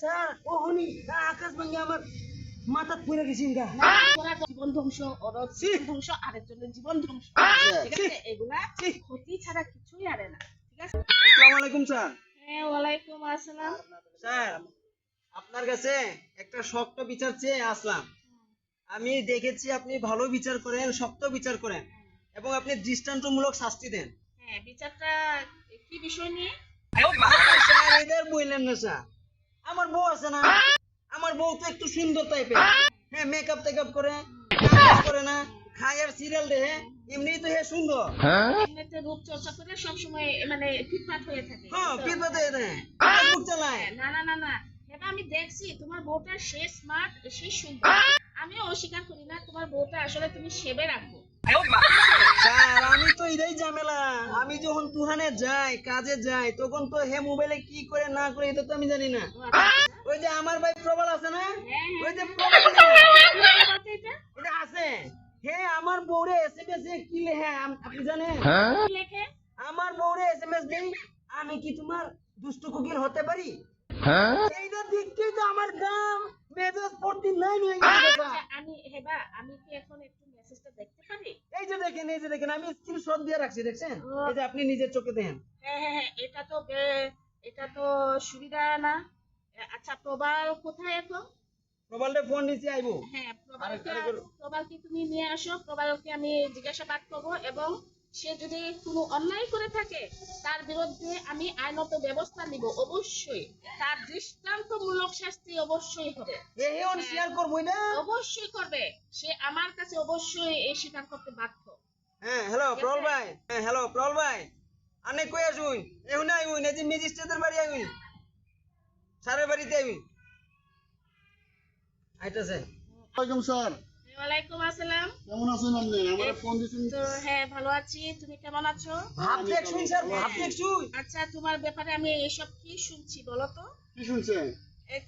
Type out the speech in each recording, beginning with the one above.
Sir ও হনি আকাশ ভাঙ্গে আমার মাথা পড়ে গেছি গা জীবন ধ্বংস ওরা জীবন ধ্বংস আরেকজনের জীবন ধ্বংস। ঠিক আছে? এগুলা ক্ষতি ছাড়া কিছুই আরে না। ঠিক আছে? আসসালামু আলাইকুম স্যার। হ্যাঁ ওয়ালাইকুম আসসালাম। স্যার আপনার কাছে একটা শক্ত বিচার চেয়ে আসলাম। আমি দেখেছি আপনি ভালো বিচার করেন শক্ত বিচার করেন এবং আপনি দৃষ্টান্তমূলক শাস্তি দেন। হ্যাঁ বিচারটা কি বিষয় নিয়ে? স্যার এদের বললেন না স্যার। আমার বউ আছে না? আমার বউ তো একটু সুন্দর টাইপের হ্যাঁ মেকআপ টেকআপ করে করে না খায় আর সিরিয়াল দেখে এমনি তো হে সুন্দর। এমনিতে রূপ চর্চা করে সবসময় মানে ফিটফাট হয়ে থাকে। হ্যাঁ বাতে দেয় ফেসবুক চালায়? হ্যাঁ, না না না না। এটা আমি দেখছি তোমার বউটা সে স্মার্ট সে সুন্দর। আমিও অস্বীকার করি না তোমার বউটা আসলে তুমি সেবে রাখব স্যার আমি তো এটাই ঝামেলা। আমি যখন তুহানে যাই কাজে যাই তখন তো হে মোবাইলে কি করে না করে এটা তো আমি জানি না। ওই যে আমার ভাই প্রবল আছে না? হ্যাঁ, হ্যাঁ। ওই যে প্রবল কি এটা? এটা আছে। হে আমার বউরে এসএমএস এ কি লেখে? আপনি জানেন? কি লেখে? আমার বউরে এসএমএস দেই। আমি কি তোমার দুষ্ট কুকির হতে পারি? এইটা দেখতেই তো আমার গাম মেজাজ প্রতি নাই হয়ে গেছে আচ্ছা, আমি হেবা আমি কি এখন একটু মেসেজটা দেখতে পারি? এই যে দেখেন এই যে দেখেন আমি স্ক্রিনশট দিয়ে রাখছি দেখছেন? এই যে আপনি নিজের চোখে দেখেন। হ্যাঁ হ্যাঁ হ্যাঁ এটা তো এটা তো সুবিধা না। আচ্ছা প্রবাল কোথায় এখন? মোবাইলটা ফোন নিচে আইবো। হ্যাঁ প্রবালকে প্রবালকে তুমি নিয়ে আসো প্রবালকে আমি জিজ্ঞাসাবাদ করব এবং সে যদি কোনো অন্যায় করে থাকে তার বিরুদ্ধে আমি আইনত ব্যবস্থা নিব অবশ্যই। তার দৃষ্টান্তমূলক শাস্তি অবশ্যই হবে। এ হে অন শেয়ার করব এটা অবশ্যই করবে। সে আমার কাছে অবশ্যই এই স্বীকার করতে বাধ্য। হ্যাঁ হ্যালো প্রল ভাই। হ্যাঁ হ্যালো প্রল ভাই। আনে কই আসুন এখন আইউন এই যে ম্যাজিস্ট্রেটের বাড়ি আইউন স্যারের বাড়িতে আইউন আইতাছে। ওয়ালাইকুম স্যার ওয়ালাইকুম আসসালাম। কেমন আছেন আপনি? আমার ফোন দিয়েছেন। তো হ্যাঁ ভালো আছি। তুমি কেমন আছো? ভাব দেখছুন স্যার ভাব দেখছুন আচ্ছা তোমার ব্যাপারে আমি এসব কি শুনছি বলো তো? কি শুনছেন?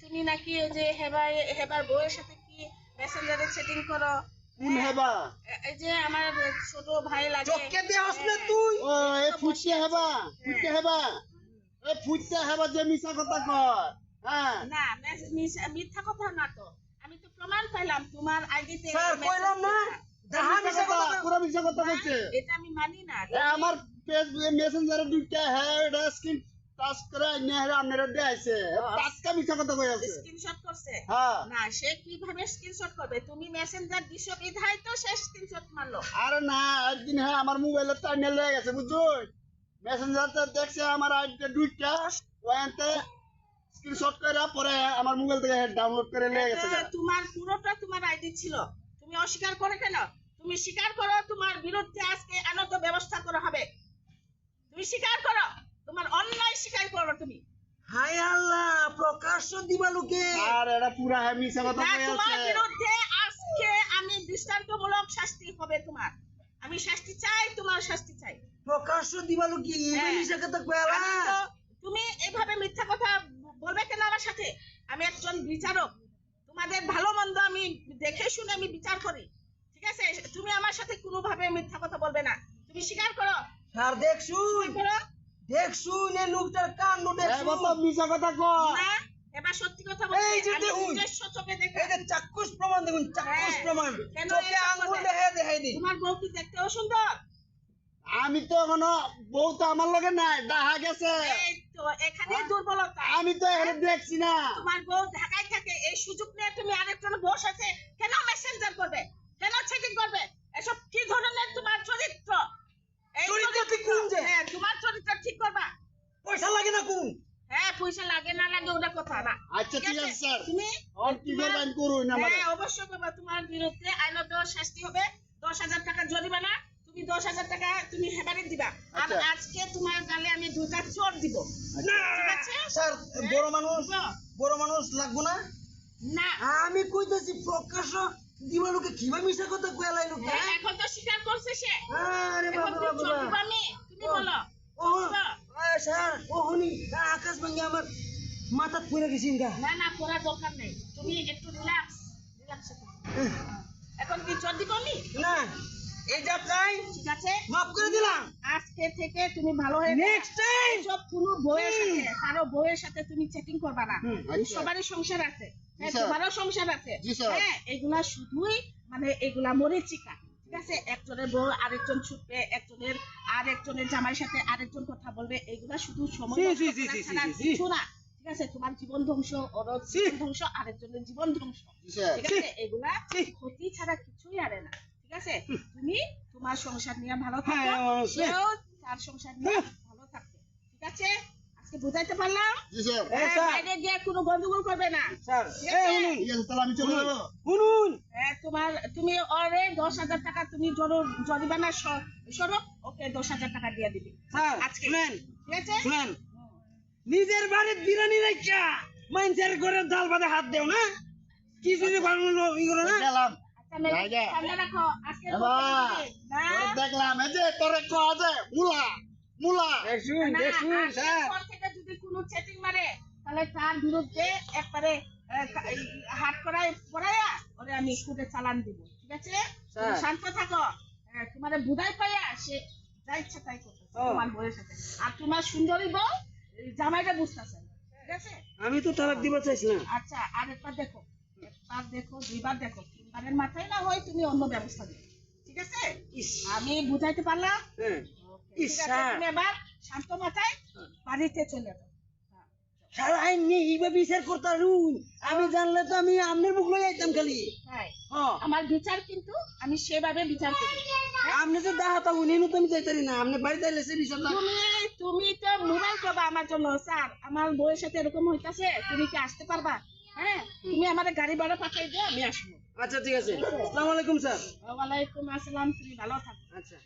তুমি নাকি ওই যে হেবার হেবার বউয়ের সাথে কি মেসেঞ্জারে সেটিং করো? কোন হেবা এই যে আমার ছোট ভাই লাগে। চোখকে না তুই। ও এ ফুটতে হেবা ফুটতে হেবা। এ ফুটতে হেবা যে মিছা কথা কয়। হ্যাঁ। না মিথ্যা কথা না তো। আমি তো প্রমাণ পাইলাম তোমার আইডিতে স্যার কইলাম না। যাহা মিছা কথা কই- পুরো মিছা কথা বলছে এটা আমি মানি না আমার ফেসবুকে মেসেঞ্জারে দুইটা হ্যাঁ এটা স্ক্রিন টাচ করে নেহরে আপনারা দেখাইছে টাটকা মিছা কথা কই আছে? স্ক্রিনশট করছে? হ্যাঁ। না সে কীভাবে স্ক্রিনশট করবে? তুমি মেসেঞ্জার দিছো বিধায় তো সে স্ক্রিনশট মারলো। আরে না একদিন হ্যাঁ আমার মোবাইলে টাইনে লেগে গেছে বুঝছুন মেসেঞ্জার তো দেখছে আমার আইডিটা দুইটা ওয়ানতে স্ক্রিনশট করে পরে আমার মোবাইল থেকে ডাউনলোড করে লেগে গেছে তোমার পুরোটা তোমার আইডি ছিল। তুমি অস্বীকার করে কেন? তুমি স্বীকার করো তোমার বিরুদ্ধে আজকে আনত ব্যবস্থা করা হবে। তুমি স্বীকার করো? তোমার অন্যায় স্বীকার করো তুমি। হায় আল্লাহ প্রকাশ্য দিবালুকে। আর এটা পুরা হ্যাঁ মিছা কথা কই তোমার বিরুদ্ধে আজকে আমি দৃষ্টান্তমূলক শাস্তি হবে তোমার। আমি শাস্তি চাই তোমার শাস্তি চাই। প্রকাশ্য দিবালুকি এই হ্যাঁ। মিছা কথা তো- তুমি এইভাবে মিথ্যা কথা বলবে কেন আমার সাথে আমি একজন বিচারক তোমাদের ভালো মন্দ আমি দেখে শুনে আমি বিচার করি। ঠিক আছে? তুমি আমার সাথে কোনোভাবে মিথ্যা কথা বলবে না। তুমি স্বীকার করো? স্যার দেখছুন দেখছুন এই লোকটার এবার তো দেখছুন মিছা কথা কয় না এবার সত্যি কথা এই যে দেখুন। চোখে দেখে এই যে চাক্ষুষ প্রমাণ দেখুন চাক্ষুষ হ্যাঁ। প্রমাণ। কেন চোখে আঙ্গুল? দেখে দেখাই দি তোমার বউ কি দেখতেও সুন্দর? আমি তো এখনও বউ তো আমার লগে নাই দেখা গেছে। এই তো এখানে দুর্বলতা। আমি তো এখানে দেখছি না। তোমার বউ ঢাকায় থাকে এই সুযোগ নিয়ে তুমি আরেকজন বউ সাথে কেন মেসেঞ্জার করবে? কেন চেকিং করবে? এসব কি ধরনের তোমার চরিত্র? এই চরিত্র ঠিক কোন যে? হ্যাঁ তোমার চরিত্র ঠিক করবা। পয়সা লাগে না কোন? হ্যাঁ পয়সা লাগে না লাগে ওটা কথা না। আচ্ছা ঠিক আছে? স্যার। তুমি আর কি করবেন করুন আমার হ্যাঁ অবশ্যই করবা। তোমার বিরুদ্ধে আইনত শাস্তি হবে। দশ হাজার টাকা জরিমানা। তুমি দশ হাজার টাকা তুমি হেবারে দিবা। আর আচ্ছা। আজকে তোমার গালে আমি দুটা চোর দিব। না ঠিক স্যার বড় মানুষ বড় মানুষ লাগবো না? না। আমি কইতাছি প্রকাশ্য দিবালুকে কীভাবে মিছা কথা হ্যাঁ, এখন তো স্বীকার করছে সে। আরে বাবা বাবা চোর দিব আমি তুমি বলো। ও স্যার ও হনি আকাশ ভাঙ্গে আমার মাথা গেছি না না দরকার নেই। তুমি একটু রিল্যাক্স রিল্যাক্স এখন কি না। এই যাত্রায় ঠিক আছে? মাফ করে দিলাম। আজকে থেকে তুমি ভালো হয়ে নেক্সট টাইম সব কোনো বউয়ের সাথে কারও বউয়ের সাথে তুমি চ্যাটিং করবা না। আচ্ছা। সবারই সংসার আছে। হ্যাঁ, তোমারও সংসার আছে। হ্যাঁ এগুলা শুধুই মানে এগুলা মরিচিকা ঠিক আছে? একজনের বউ আরেকজন ছুটবে একজনের আর একজনের জামাইয়ের সাথে আরেকজন কথা বলবে এগুলা শুধু সময়। কিছু না ঠিক আছে? তোমার জীবন ধ্বংস ওর। জীবন ধ্বংস আরেকজনের জীবন ধ্বংস ঠিক আছে? এগুলা। ক্ষতি ছাড়া কিছুই আরে না। ঠিক আছে? তুমি তোমার সংসার নিয়ে ভালো হ্যাঁ, থাকো সেও তার সংসার নিয়ে ভালো থাকবে। ঠিক আছে? আজকে বুঝাইতে পারলাম? জি স্যার। হ্যাঁ, হ্যাঁ, স্যার। বাইরে গিয়ে কোনো গন্ডগোল করবে না। হ্যাঁ, তোমার তুমি ওরে দশ হাজার টাকা তুমি জরিমানা ওকে দশ হাজার টাকা দিয়ে দিবি। স্যার আজকে। ঠিক আছে? নিজের বাড়ির বিরিয়ানি রাখা মানুষের ঘরের ডাল ভাতে হাত দেও না। কি যদি বানানো ই না? দেখলাম এই যে তোরে কোয়া যে মুলা মুলা। দেখুন দেখুন স্যার। থেকে যদি কোনো chatting মারে তাহলে তার বিরুদ্ধে একবারে হাত করায় ওরে আমি কোর্টে চালান দিব ঠিক আছে? শান্ত থাকো। তোমার বুধাই পাইয়া সে যা ইচ্ছা তাই করতেছে তোমার বউয়ের সাথে। আর তোমার সুন্দরী বউ জামাইটা বুঝতেছে ঠিক আছে? আমি তো তালাক দিব চাইছিলাম। আচ্ছা আর একবার দেখো একবার দেখো দুইবার দেখো মাথায় না হয় তুমি অন্য ব্যবস্থা দিবে ঠিক আছে? আমি বুঝাইতে পারলাম? হ্যাঁ। তুমি এবার শান্ত মাথায় বাড়িতে চলে যাও। হ্যাঁ। সারা আইন নিয়ে এইভাবে বিচার করতারুন আমি জানলে তো আমি আপনার বুক লই যাইতাম খালি। হ্যাঁ। হ্যাঁ। আমার বিচার কিন্তু আমি সেভাবে বিচার করি আপনি তো দেখাতা উনি তো আমি চাইতারি না। আপনি বাড়িতে সে বিচার তুমি তুমি তো মোবাইল করবা আমার জন্য স্যার। আমার বউয়ের সাথে এরকম হইতাছে তুমি কি আসতে পারবা? হ্যাঁ তুমি আমার গাড়ি ভাড়া পাঠিয়ে দিও আমি আসব। আচ্ছা ঠিক আছে। আসসালামু আলাইকুম স্যার। ওয়ালাইকুম আসসালাম তুমি ভালো থাকো। আচ্ছা।